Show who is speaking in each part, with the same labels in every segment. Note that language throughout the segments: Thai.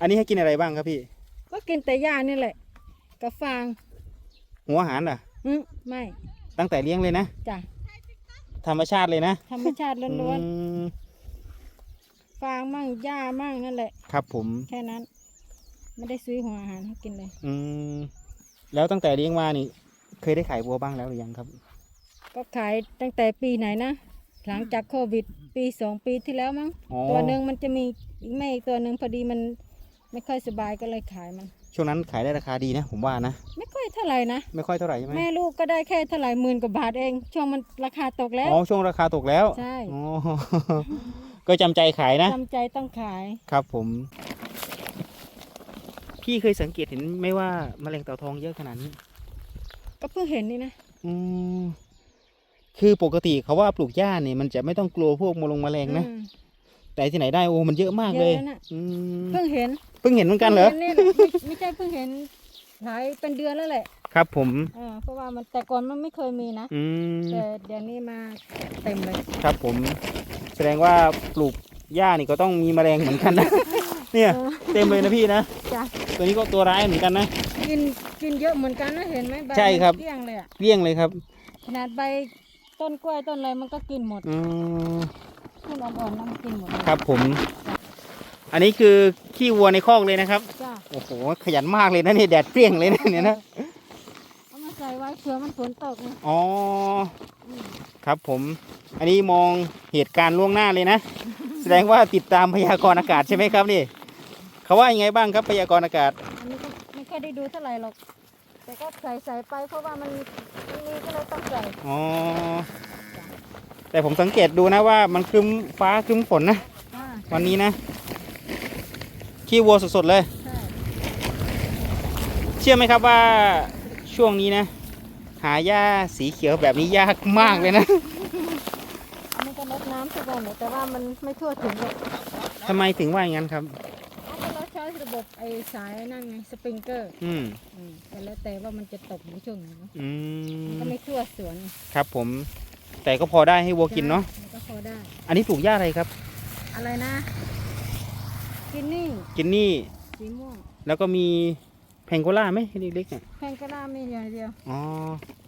Speaker 1: อันนี้ให้กินอะไรบ้างครับพี่
Speaker 2: ก็กินแต่หญ้านี่แหละกับฟาง
Speaker 1: หัวอาหารอะ
Speaker 2: อืมไม่
Speaker 1: ตั้งแต่เลี้ยงเลยนะ
Speaker 2: จ้ะ
Speaker 1: ธรรมชาติเลยนะ
Speaker 2: ธรรมชาติล้วน
Speaker 1: อืม
Speaker 2: ๆฟางมั่งหญ้ามั่งนั่นแหละ
Speaker 1: ครับผม
Speaker 2: แค่นั้น ไม่ได้ซื้อหัวอาหารให้กินเลย
Speaker 1: อืมแล้วตั้งแต่เลี้ยงมานี่ เคยได้ขายวัวบ้างแล้วหรือยังครับ
Speaker 2: ก็ขายตั้งแต่ปีไหนนะ หลังจากโควิด ปีสองปีที่แล้วมั้ง
Speaker 1: อ๋อ
Speaker 2: ตัวหนึ่งมันจะมีอีกแม่อีกตัวหนึ่งพอดีมันไม่ค่อยสบายก็เลยขายมัน
Speaker 1: ช่วงนั้นขายได้ราคาดีนะ ผมว่านะ
Speaker 2: ไม่ค่อยเท่าไหร่นะ
Speaker 1: ไม่ค่อยเท่าไหร่ใช่ไหม
Speaker 2: แม่ลูกก็ได้แค่เท่าไหร่หมื่นกว่าบาทเอง ช่วงมันราคาตกแล้ว
Speaker 1: อ๋อช่วงราคาตกแล้ว
Speaker 2: ใช่
Speaker 1: อ๋อ ก็จำใจขายนะ
Speaker 2: จำใจต้องขาย
Speaker 1: ครับผม พี่เคยสังเกตเห็นไหมว่าแมลงเต่าทองเยอะขนาดนี้
Speaker 2: ก็เพิ่งเห็นนี่นะ
Speaker 1: อืม คือปกติเขาว่าปลูกหญ้าเนี่ยมันจะไม่ต้องกลัวพวกมลงแมลงนะ
Speaker 2: อืม
Speaker 1: แต่ที่ไหนได้โอ้มันเยอะมากเลย
Speaker 2: เยอะนะ
Speaker 1: อืม
Speaker 2: เพิ่งเห็น
Speaker 1: เพิ่งเห็นเหมือนกันเหรอ
Speaker 2: พิ่งนี่แหละไม่ไม่ใช่เพิ่งเห็นหลายเป็นเดือนแล้วแหละ
Speaker 1: ครับผม
Speaker 2: อ่าเพราะว่ามันแต่ก่อนมันไม่เคยมีนะ
Speaker 1: อืม
Speaker 2: แต่เดี๋ยวนี้มาเต็มเลย
Speaker 1: ครับผมแสดงว่าปลูกหญ้านี่ก็ต้องมีแมลงเหมือนกันนะ เนี่ย
Speaker 2: เออ
Speaker 1: เต็มเลยนะพี่นะ
Speaker 2: จ้ะ
Speaker 1: ตัวนี้ก็ตัวร้ายเหมือนกันนะ
Speaker 2: กินกินเยอะเหมือนกันนะเห็นไหมใบ
Speaker 1: ใช่ครับ
Speaker 2: มันเกลี้ยงเลยอะ
Speaker 1: เลี่ยงเลยครับ
Speaker 2: ขนาดใบ ต้นกล้วยต้นอะไรมันก็กินหมด
Speaker 1: อืม
Speaker 2: ต้นอ่อนๆนะมันกินหมดเลย
Speaker 1: ครับผม อันนี้คือขี้วัวในคอกเลยนะครับ
Speaker 2: จ้ะ
Speaker 1: โอ้โห ขยันมากเลยนะเนี่ยแดดเปรี้ยงเลยนะเนี่ยนะ
Speaker 2: เอามาใส่ไว้เผื่อมันฝนตกไง
Speaker 1: อ๋อ
Speaker 2: อืม
Speaker 1: ครับผม อันนี้มองเหตุการณ์ล่วงหน้าเลยนะ แสดงว่าติดตามพยากรณ์อากาศใช่ไหมครับนี่ เขาว่ายังไงบ้างครับพยากรณ์อากาศ
Speaker 2: อันนี้ก็ไม่ค่อยได้ดูเท่าไหร่หรอก แต่ก็ใส่ใส่ไปเพราะว่ามันมันมีก็เลยต้องใส่
Speaker 1: อ๋อ แต่ผมสังเกตดูนะว่ามันครึ้มฟ้าครึ้มฝนนะ
Speaker 2: อ่า
Speaker 1: วันนี้นะ ขี้วัวสดๆเลย
Speaker 2: ใช่
Speaker 1: เชื่อไหมครับว่าช่วงนี้นะ หาหญ้าสีเขียวแบบนี้ยากมากเลยนะ
Speaker 2: อันนี้ก็ลดน้ำทุกวันเนี่ยแต่ว่ามันไม่ทั่วถึงเลย
Speaker 1: ทำไมถึงว่าอย่างนั้นครับ
Speaker 2: อันนี้เราใช้ระบบไอ้สายนั่นไงสปริงเกอร์
Speaker 1: อืม
Speaker 2: อืมแต่แล้วแต่ว่ามันจะตกในช่วงไหนเนอะ
Speaker 1: อื
Speaker 2: มัน
Speaker 1: ม
Speaker 2: ก็ไม่ทั่วสวน
Speaker 1: ครับผม แต่ก็พอได้ให้วัวกินเนาะ
Speaker 2: มันก็พอได้
Speaker 1: อันนี้ปลูกหญ้าอะไรครับ
Speaker 2: อะไรนะ กินนี่
Speaker 1: กินนี่
Speaker 2: สีม่วง
Speaker 1: แล้วก็มีแพงโกล่าไหมเล็กๆเนี่ย
Speaker 2: แพงกระด้ามีอย่างเดียว
Speaker 1: อ๋อ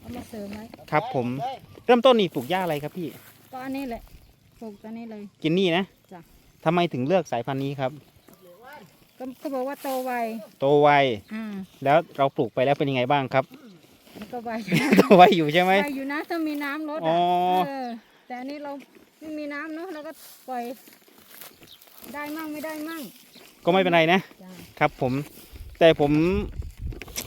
Speaker 2: เอามาเสริมไว้
Speaker 1: ครับผม เริ่มต้นนี่ปลูกหญ้าอะไรครับพี่
Speaker 2: ก็อันนี้แหละปลูกตัวนี้เลย
Speaker 1: กินนี่นะ
Speaker 2: จ้ะ
Speaker 1: ทำไมถึงเลือกสายพันธุ์นี้ครับ
Speaker 2: ก็ก็บอกว่าโตไว
Speaker 1: โตไว
Speaker 2: อ่า
Speaker 1: แล้วเราปลูกไปแล้วเป็นยังไงบ้างครับ
Speaker 2: มันก็ไว
Speaker 1: โตไวอยู่ใช่ไหม
Speaker 2: ไวอยู่นะถ้ามีน้ำลด
Speaker 1: อ๋
Speaker 2: อะ
Speaker 1: อ
Speaker 2: เออ แต่อันนี้เราไม่มีน้ำเนาะแล้วก็ปล่อย ได้มั่งไม่ได้มั่ง
Speaker 1: ก็ไม่เป็นไรนะ
Speaker 2: จ้ะ
Speaker 1: ครับผมแต่ผม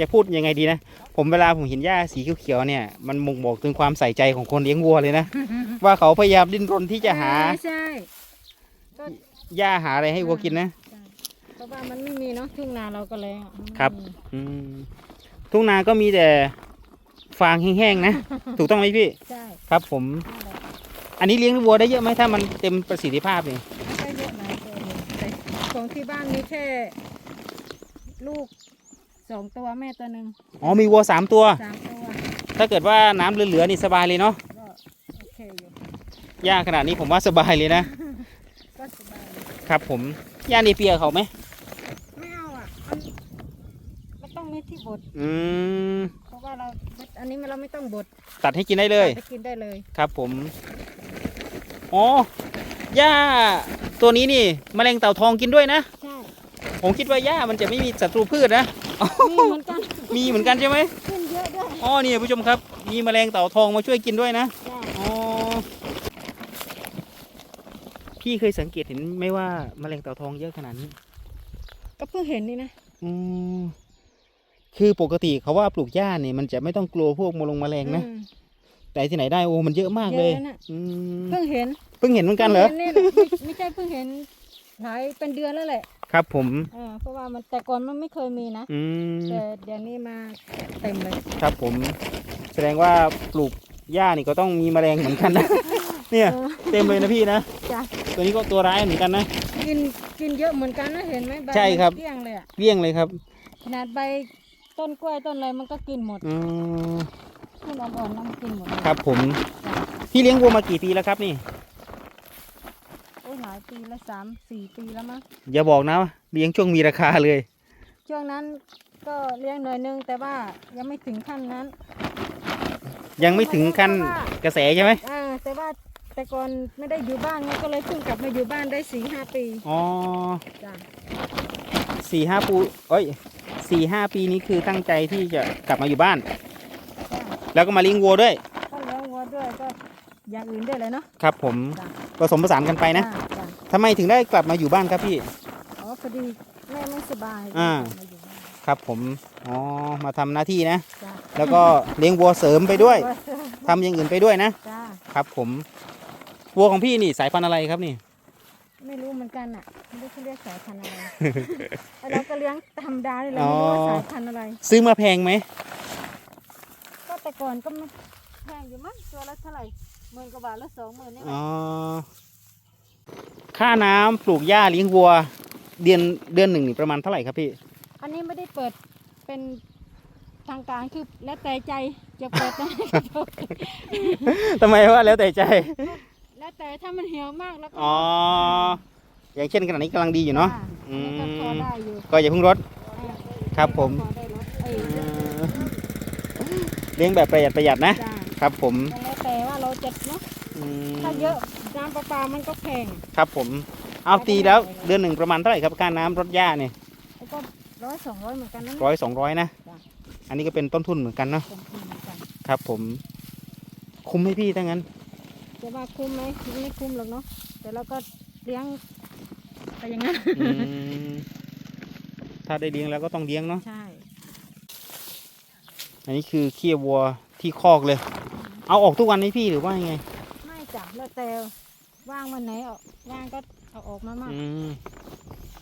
Speaker 1: จะพูดยังไงดีนะ ผมเวลาผมเห็นหญ้าสีเขียวๆเนี่ย มันบ่งบอกถึงความใส่ใจของคนเลี้ยงวัวเลยนะ ว่าเขาพยายามดิ้นรนที่จะหา
Speaker 2: เออใช่ก็
Speaker 1: หญ้าหาอะไรให้วัวกินนะ
Speaker 2: ใช่เพราะ ว่ามันไม่มีเนาะทุ่งนาเราก็เลยอะมันไม่
Speaker 1: ครับ
Speaker 2: มี
Speaker 1: อืมทุ่งนาก็มีแต่ฟางแห้งๆนะ ถูกต้องไหมพี่
Speaker 2: ใช่
Speaker 1: ครับ ผม
Speaker 2: นั่นแหละ
Speaker 1: อันนี้เลี้ยงวัวได้เยอะไหมถ้ามันเต็มประสิทธิภาพเนี่ย
Speaker 2: ไม่ค่อยเยอะนะตัวเดียวแต่ของที่บ้านมีแค่ ลูกสองตัวแม่ตัวหนึ่ง
Speaker 1: อ๋อมีวัวสามตัว
Speaker 2: สามตัว
Speaker 1: ถ้าเกิดว่าน้ำเหลือๆนี่สบายเลยเนาะ
Speaker 2: ก็โอเคอยู่
Speaker 1: หญ้าขนาดนี้ผมว่าสบายเลยนะ
Speaker 2: ก็สบายเลย
Speaker 1: ครับผมหญ้าเนเปียเขาไหม
Speaker 2: ไม่เอาอะมันมันต้องมีที่ บด
Speaker 1: อืม
Speaker 2: เพราะว่าเราอันนี้เราไม่ต้องบด
Speaker 1: ตัดให้กินได้เลย
Speaker 2: ไปกินได้เลย
Speaker 1: ครับผมอ๋อหญ้าตัวนี้นี่แมลงเต่าทองกินด้วยนะ
Speaker 2: ใช่
Speaker 1: ผมคิดว่าหญ้ามันจะไม่มีศัตรูพืชนะ
Speaker 2: มีเหมือนกัน
Speaker 1: มีเหมือนกันใช่ไหม
Speaker 2: ขึ้นเยอะด้วย
Speaker 1: อ๋อนี่ผู้ชมครับ มีแมลงเต่าทองมาช่วยกินด้วยนะ
Speaker 2: ใช่
Speaker 1: อ๋อพี่เคยสังเกตเห็นไหมว่าแมลงเต่าทองเยอะขนาดนี้
Speaker 2: ก็เพิ่งเห็นนี่นะ
Speaker 1: อืม คือปกติเขาว่าปลูกหญ้าเนี่ยมันจะไม่ต้องกลัวพวกมลงแมลงนะ
Speaker 2: อืม
Speaker 1: แต่ที่ไหนได้โอ้มันเยอะมากเลย
Speaker 2: เยอะนะ
Speaker 1: อืม
Speaker 2: เพิ่งเห็น
Speaker 1: เพิ่งเห็นเหมือนกันเหรอ
Speaker 2: พิ่งนี่แหละไม่ไม่ใช่เพิ่งเห็นหลายเป็นเดือนแล้วแหละ
Speaker 1: ครับผม
Speaker 2: อ่าเพราะว่ามันแต่ก่อนมันไม่เคยมีนะ
Speaker 1: อืม
Speaker 2: แต่เดี๋ยวนี้มาเต็มเลย
Speaker 1: ครับผม แสดงว่าปลูกหญ้านี่ก็ต้องมีแมลงเหมือนกันนะ เนี่ย
Speaker 2: เออ
Speaker 1: เต็มเลยนะพี่นะ
Speaker 2: จ้ะ
Speaker 1: ตัวนี้ก็ตัวร้ายเหมือนกันนะ
Speaker 2: กินกินเยอะเหมือนกันนะเห็นไหมใบ
Speaker 1: ใช่ครับ
Speaker 2: มันเกลี้ยงเลยอะ
Speaker 1: เลี่ยงเลยครับ
Speaker 2: ขนาดใบ ต้นกล้วยต้นอะไรมันก็กินหมด
Speaker 1: อืม
Speaker 2: ต้นอ่อนๆนะมันกินหมดเลย
Speaker 1: ครับผมพี่เลี้ยงวัวมากี่ปีแล้วครับนี่
Speaker 2: โอ้ยหหลายปีละสามสี่ปีแล้วมั้ง
Speaker 1: อย่าบอกนะว่าเลี้ยงช่วงมีราคาเลย
Speaker 2: ช่วงนั้นก็เลี้ยงหน่อยนึงแต่ว่ายังไม่ถึงขั้นนั้น
Speaker 1: ยังไม่ถึงขั้นกระแสใช่ไหม
Speaker 2: อ่าแต่ว่าแต่ก่อนไม่ได้อยู่บ้านไงก็เลยเพิ่งกลับมาอยู่บ้านได้สี่ห้าปี
Speaker 1: อ๋อ
Speaker 2: จ้ะ
Speaker 1: สี่ห้าปูเอ้ย สี่ห้าปีนี้คือตั้งใจที่จะกลับมาอยู่บ้าน
Speaker 2: จ้ะ
Speaker 1: แล้วก็มาเลี้ยงวัวด้วย
Speaker 2: ก็เลี้ยงวัวด้วยก็อย่างอื่นด้วยเลยเนาะ
Speaker 1: ครับ ผม
Speaker 2: จ้ะ
Speaker 1: ผสมผสานกันไปนะ
Speaker 2: จ้จ้ะ
Speaker 1: ทำไมถึงได้กลับมาอยู่บ้านครับพี่
Speaker 2: อ๋อพอดีแม่ไม่สบาย
Speaker 1: อ่า
Speaker 2: ก็เลยมาอยู่บ้าน
Speaker 1: ครับ ผมอ๋อมาทำหน้าที่นะ
Speaker 2: จ้ะ
Speaker 1: แล้วก็เลี้ยงวัวเสริมไปด้วย
Speaker 2: จ้ะ
Speaker 1: ทำอย่างอื่นไปด้วยนะ
Speaker 2: จ้า
Speaker 1: ครับ ผมวัวของพี่นี่สายพันธุ์อะไรครับนี่
Speaker 2: ไม่รู้เหมือนกันอะไม่รู้เขาเรียกสายพันธุ์อะไรแต่เราก็เลี้ยงธรรมดาเลยเราไม่รู้ว่าสายพันธุ์อะไร
Speaker 1: ซื้อมาแพงไหม
Speaker 2: ก็แต่ก่อนก็ไม่แพงอยู่มั้งตัวละเท่าไหร่หมื่นกว่าบาทละสองหมื่นนี่แหละ
Speaker 1: อ๋อค่าน้ำปลูกหญ้าเลี้ยงวัว เดือนเดือนหนึ่งนี่ประมาณเท่าไหร่ครับพี่
Speaker 2: อันนี้ไม่ได้เปิดเป็นทางการคือแล้วแต่ใจจะเปิดได้ก็เปิด
Speaker 1: ทำไมว่าแล้วแต่ใจ
Speaker 2: แล้วแต่ถ้ามันเหี่ยวมากแล้วก็
Speaker 1: อ๋อ อย่างเช่นขนาดนี้กำลังดีอยู่เนาะ
Speaker 2: อ่
Speaker 1: อื
Speaker 2: อัน
Speaker 1: ม
Speaker 2: นี้ก็พอได้อยู่
Speaker 1: ก็อย่าเพิ่งรด
Speaker 2: อ่า
Speaker 1: ครับผม
Speaker 2: พอได้ลดเอ้ย
Speaker 1: เออเลี้ยงแบบประหยัดประหยัดนะ
Speaker 2: จ้า
Speaker 1: ครับผม
Speaker 2: แล้วแต่ว่าเราจะเนาะ
Speaker 1: อืม
Speaker 2: ถ้าเยอะน้ำประปามันก็แพง
Speaker 1: ครับผม เอาตีแล้วเดือนหนึ่งประมาณเท่าไหร่ครับค่าน้ำรดหญ้าเนี่ย
Speaker 2: แล้วก็ร้อยสองร้อยเหมือนกันนะ
Speaker 1: ร้อยสองร้อยนะ
Speaker 2: จ้ะ
Speaker 1: อันนี้ก็เป็นต้นทุนเหมือนกันเนาะ
Speaker 2: เป็นทุนเหมือนกัน
Speaker 1: ครับผม คุ้มไหมพี่ถ้างั้น
Speaker 2: จะว่าคุ้มไหมมันไม่คุ้มหรอกเนาะแต่เราก็เลี้ยงไปอย่างนั้น
Speaker 1: อืมถ้าได้เลี้ยงแล้วก็ต้องเลี้ยงเนาะ
Speaker 2: ใช่
Speaker 1: อันนี้คือเคี่ยววัวที่คอกเลย เอาออกทุกวันไหมพี่หรือว่ายังไง
Speaker 2: ไม่จ้ะแล้วแต่ว่างวันไหนออกว่างก็เอาออกมามาก
Speaker 1: อืม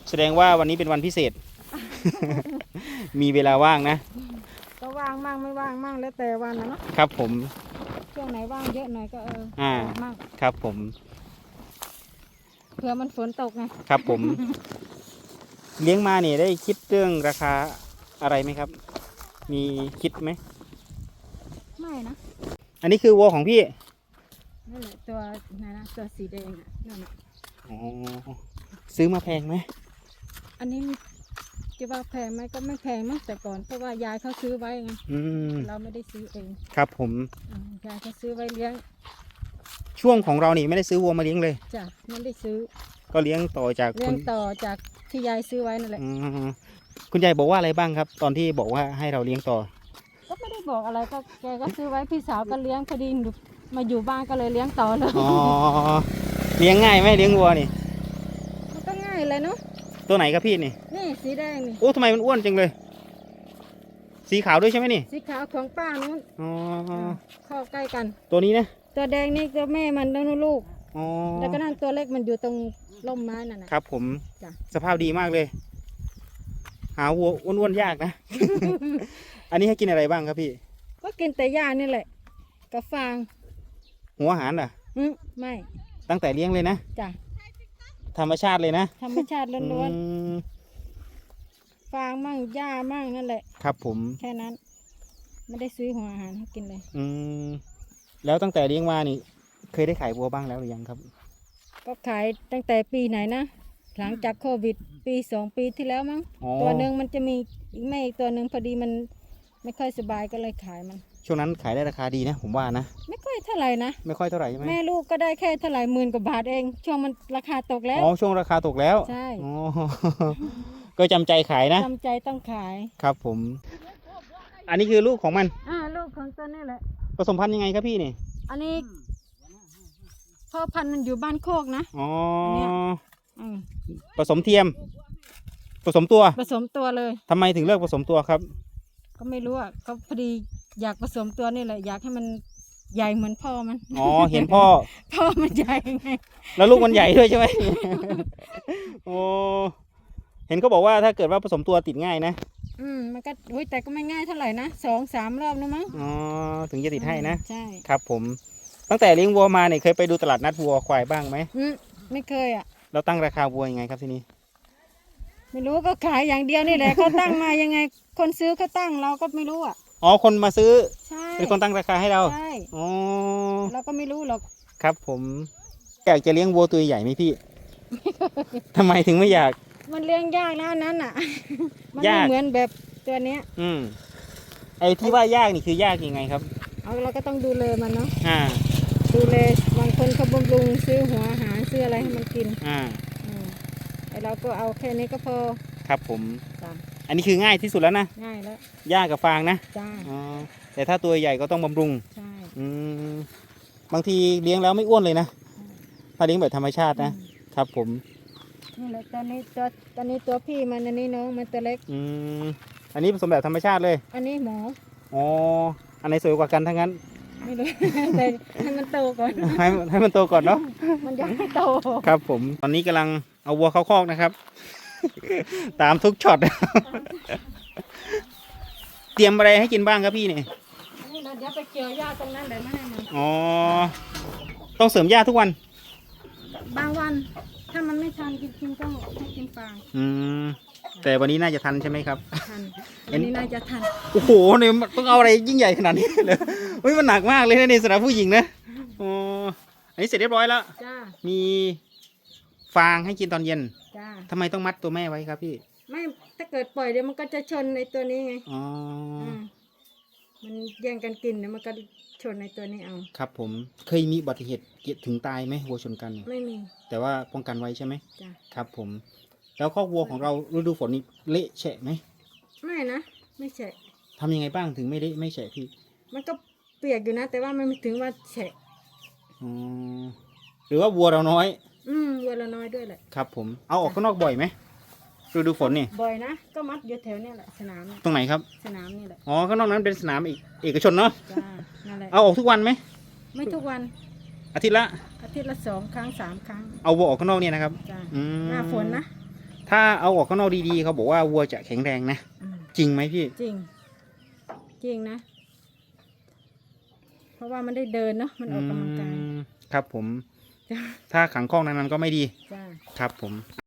Speaker 1: แสดงว่าวันนี้เป็นวันพิเศษ มีเวลาว่างนะ
Speaker 2: ก็ว่างมั่งไม่ว่างมั่งแล้วแต่วันนะเนาะ
Speaker 1: ครับผม
Speaker 2: ช่วงไหนว่างเยอะหน่อยก็เออ
Speaker 1: อ่า
Speaker 2: ออกมั่ง
Speaker 1: ครับผม
Speaker 2: เผื่อมันฝนตกไง
Speaker 1: ครับผม เลี้ยงมาเนี่ยได้คิดเรื่องราคาอะไรไหมครับ มีคิดไหม
Speaker 2: ไม่นะ
Speaker 1: อันนี้คือวัวของพี่
Speaker 2: นั่นแหละตัวนั่นนะตัวสีแดงอะนั่นน่ะ
Speaker 1: อ๋อ ซื้อมาแพงไหม
Speaker 2: อันนี้มี จะว่าแพงไหมก็ไม่แพงมั้งแต่ก่อนเพราะว่ายายเขาซื้อไว้ไง
Speaker 1: อืม
Speaker 2: เราไม่ได้ซื้อเอง
Speaker 1: ครับผม
Speaker 2: อ่ายายเขาซื้อไว้เลี้ยง
Speaker 1: ช่วงของเรานี่ไม่ได้ซื้อวัวมาเลี้ยงเลย
Speaker 2: จ้ะไม่ได้ซื้อ
Speaker 1: ก็เลี้ยงต่อจาก
Speaker 2: เลี้ย
Speaker 1: คุ
Speaker 2: ง
Speaker 1: ณ
Speaker 2: ต่อจากที่ยายซื้อไว้นั่นแหละ
Speaker 1: อืมคุณยายบอกว่าอะไรบ้างครับ ตอนที่บอกว่าให้เราเลี้ยงต่อ
Speaker 2: ก็ไม่ได้บอกอะไรก็แกก็ซื้อไว้พี่สาวก็เลี้ยงพอดีหนูมาอยู่บ้านก็เลยเลี้ยงต่อเลย
Speaker 1: อ๋อเลี้ยงง่ายไหมเลี้ยงวัวนี่
Speaker 2: มันก็ง่ายเลยเนาะ
Speaker 1: ตัวไหนครับพี่นี่
Speaker 2: นี่สีแดงนี่
Speaker 1: โอ้ทำไมมันอ้วนจังเลย สีขาวด้วยใช่ไหมนี่
Speaker 2: สีขาวของป้านู้น
Speaker 1: อ๋อ
Speaker 2: เข้าใกล้กัน
Speaker 1: ตัวนี้นะ
Speaker 2: ตัวแดงนี่ตัวแม่มันแล้วนะลูก
Speaker 1: อ๋อ
Speaker 2: แล้วก็นั่นตัวเล็กมันอยู่ตรงร่มไม้นั่นน่ะ
Speaker 1: ครับ ผม
Speaker 2: จ้ะ
Speaker 1: สภาพดีมากเลย หาวัวอ้วนๆยากนะ อันนี้ให้กินอะไรบ้างครับพี่
Speaker 2: ก็กินแต่หญ้านี่แหละกับฟาง
Speaker 1: หัวอาหารอะ
Speaker 2: อืมไม่
Speaker 1: ตั้งแต่เลี้ยงเลยนะ
Speaker 2: จ้ะ
Speaker 1: ธรรมชาติเลยนะ
Speaker 2: ธรรมชาติล้วน
Speaker 1: อืม
Speaker 2: ๆฟางมั่งหญ้ามั่งนั่นแหละ
Speaker 1: ครับผม
Speaker 2: แค่นั้น ไม่ได้ซื้อหัวอาหารให้กินเลย
Speaker 1: อืมแล้วตั้งแต่เลี้ยงมานี่ เคยได้ขายวัวบ้างแล้วหรือยังครับ
Speaker 2: ก็ขายตั้งแต่ปีไหนนะ หลังจากโควิด ปีสองปีที่แล้วมั้ง
Speaker 1: อ๋อ
Speaker 2: ตัวหนึ่งมันจะมีอีกแม่อีกตัวหนึ่งพอดีมันไม่ค่อยสบายก็เลยขายมัน
Speaker 1: ช่วงนั้นขายได้ราคาดีนะผมว่านะ
Speaker 2: ไม่ค่อยเท่าไหร่นะ
Speaker 1: ไม่ค่อยเท่าไหร่ใช่ไหม
Speaker 2: แม่ลูกก็ได้แค่เท่าไหร่หมื่นกว่าบาทเอง ช่วงมันราคาตกแล้ว
Speaker 1: อ๋อช่วงราคาตกแล้ว
Speaker 2: ใช่
Speaker 1: อ๋อ ก็จำใจขายนะ
Speaker 2: จำใจต้องขาย
Speaker 1: ครับผม อันนี้คือลูกของมัน
Speaker 2: อ่าลูกของตัวนี้แหละ
Speaker 1: ผสมพันธุ์ยังไงครับพี่นี่
Speaker 2: อันนี้พ่อพันธุ์มันอยู่บ้านโคกนะ
Speaker 1: อ๋อ
Speaker 2: เนี่ย อืม
Speaker 1: ผสมเทียม ผสมตัว
Speaker 2: ผสมตัวเลย
Speaker 1: ทำไมถึงเลือกผสมตัวครับ
Speaker 2: ก็ไม่รู้อะก็พอดี อยากผสมตัวนี่แหละ อยากให้มันใหญ่เหมือนพ่อมัน
Speaker 1: อ๋อ เห็นพ่อ
Speaker 2: พ่อมันใหญ่ไง
Speaker 1: แล้วลูกมันใหญ่ด้วยใช่ไหม โอ้ เห็นเขาบอกว่าถ้าเกิดว่าผสมตัวติดง่ายนะ
Speaker 2: อืมมันก็อุ้ยแต่ก็ไม่ง่ายเท่าไหร่นะสองสามรอบนะมั้ง
Speaker 1: อ๋อ ถึงจะติดให้นะ
Speaker 2: ใช่
Speaker 1: ครับผม ตั้งแต่เลี้ยงวัวมาเนี่ยเคยไปดูตลาดนัดวัวควายบ้างไหม
Speaker 2: อืมไม่เคยอะ
Speaker 1: เราตั้งราคาวัวยังไงครับที่นี่
Speaker 2: ไม่รู้ก็ขายอย่างเดียวนี่แหละเขาตั้งมายังไง คนซื้อเขาตั้งเราก็ไม่รู้อะ
Speaker 1: อ๋อคนมาซื้อ
Speaker 2: ใช่
Speaker 1: เป็นคนตั้งราคาให้เรา
Speaker 2: ใช่
Speaker 1: อ๋อ
Speaker 2: เราก็ไม่รู้หรอก
Speaker 1: ครับผมอยากจะเลี้ยงวัวตัวใหญ่ไหมพี่ทำไมถึงไม่อยาก
Speaker 2: มันเลี้ยงยากนะอันนั้นอะ มัน
Speaker 1: ยา
Speaker 2: ไม่
Speaker 1: ก
Speaker 2: เหมือนแบบตัวเนี้ย
Speaker 1: อืมไอ้ที่ว่ายากนี่คือยากยังไงครับ
Speaker 2: เอาเราก็ต้องดูแลมันเนาะ
Speaker 1: อ่า
Speaker 2: ดูแลบางคนเขาบำรุงซื้อหัวอาหารซื้ออะไรให้มันกิน
Speaker 1: อ่า
Speaker 2: อืมไอเราก็เอาแค่นี้ก็พอ
Speaker 1: ครับผม
Speaker 2: จ้ะ
Speaker 1: อันนี้คือง่ายที่สุดแล้วนะ
Speaker 2: ง่ายแล้ว
Speaker 1: หญ้ากับฟางนะ
Speaker 2: จ้า
Speaker 1: อ๋อแต่ถ้าตัวใหญ่ก็ต้องบำรุง
Speaker 2: ใช่
Speaker 1: อืมบางทีเลี้ยงแล้วไม่อ้วนเลยนะถ้าเลี้ยงแบบธรรมชาตินะ
Speaker 2: อืม
Speaker 1: ครับผม
Speaker 2: นี่แหละตอนนี้ตัวตอนนี้ตัวพี่มันอันนี้น้องมันตัวเล็ก
Speaker 1: อืมอันนี้ผสมแบบธรรมชาติเลย
Speaker 2: อันนี้หมอ
Speaker 1: อ๋ออันไหนสวยกว่ากันทั้งนั้น
Speaker 2: ไม่รู้แต่ให้มันโตก่อน
Speaker 1: ให้ให้มันโตก่อนเนาะ
Speaker 2: มันยังไม่โต
Speaker 1: ครับผมตอนนี้กำลังเอาวัวเข้าคอกนะครับ ตามทุกช็อต เตรียมอะไรให้กินบ้างครับพี่เนี่ย
Speaker 2: นี่นะเดี๋ยวไปเกี่ยวหญ้าตรงนั้นเดี๋ยวไม่ให้มัน
Speaker 1: อ๋อ ต้องเสริมหญ้าทุกวัน
Speaker 2: บางวัน ถ้ามันไม่ทันกินกินก็ให้กินฟาง
Speaker 1: อืม แต่วันนี้น่าจะทันใช่ไหมครับ
Speaker 2: ทัน
Speaker 1: เห็
Speaker 2: อั
Speaker 1: น
Speaker 2: นนี้น่าจะทัน
Speaker 1: โอ้โหเนี่ยมันต้องเอาอะไรยิ่งใหญ่ขนาดนี้เลยเฮ้ยมันหนักมากเลยนะในสำหรับผู้หญิงนะ อ๋อ อันนี้เสร็จเรียบร้อยแล้ว
Speaker 2: จ้า
Speaker 1: มี ฟางให้กินตอนเย็น
Speaker 2: จ้า
Speaker 1: ทำไมต้องมัดตัวแม่ไว้ครับพี่
Speaker 2: ไม่ถ้าเกิดปล่อยเดี๋ยวมันก็จะชนในตัวนี้ไง
Speaker 1: อ๋ออ
Speaker 2: มมันแย่งกันกินเดี๋ยวมันก็ชนในตัวนี้เอา
Speaker 1: ครับผมเคยมีอุบัติเหตุเกียดถึงตายไหมวัวชนกันเนี่ย
Speaker 2: ไม่มี
Speaker 1: แต่ว่าป้องกันไว้ใช่ไหม
Speaker 2: จ้า
Speaker 1: ครับผม แล้วคอกวัวของเราฤดูฝนนี่เละแฉะไหม
Speaker 2: ไม่นะไม่ใช่
Speaker 1: ทำยังไงบ้างถึงไม่เละไม่แฉะพี่
Speaker 2: มันก็เปียกอยู่นะ แต่ว่ามันไม่ถึงว่าแฉะ
Speaker 1: อ๋อหรือว่าวัวเราน้อย
Speaker 2: อืมเวลาน้อยด้วยแหละ
Speaker 1: ครับผมเอาออกข้างนอกบ่อยไหมฤดูฝนนี่
Speaker 2: บ่อยนะ ก็มัดอยู่แถวเนี้แหละสนามเนี่ย
Speaker 1: ตรงไหนครับ
Speaker 2: สนามนี่แหละ
Speaker 1: อ๋อข้างนอกนั้นเป็นสนามเอกเอกชนเนาะ
Speaker 2: จ้านั่นแหละ
Speaker 1: เอาออกทุกวันไหม
Speaker 2: ไม่ทุกวัน
Speaker 1: อาทิตย์ละ
Speaker 2: อาทิตย์ละสองครั้งสามครั้ง
Speaker 1: เอาวัวออกข้างนอกเนี่ยนะครับ
Speaker 2: จ้า
Speaker 1: อืม
Speaker 2: หน้าฝนนะ
Speaker 1: ถ้าเอาออกข้างนอกดีๆเขาบอกว่าวัวจะแข็งแรงนะ
Speaker 2: อืม
Speaker 1: จริงไหมพี่
Speaker 2: จริง จริงนะ เพราะว่ามันได้เดินเนาะมันออกกำลังกาย
Speaker 1: อืมครับผม
Speaker 2: จ้า
Speaker 1: ถ้าขังคอกนั้นๆก็ไม่ดี
Speaker 2: จ้า
Speaker 1: ครับผม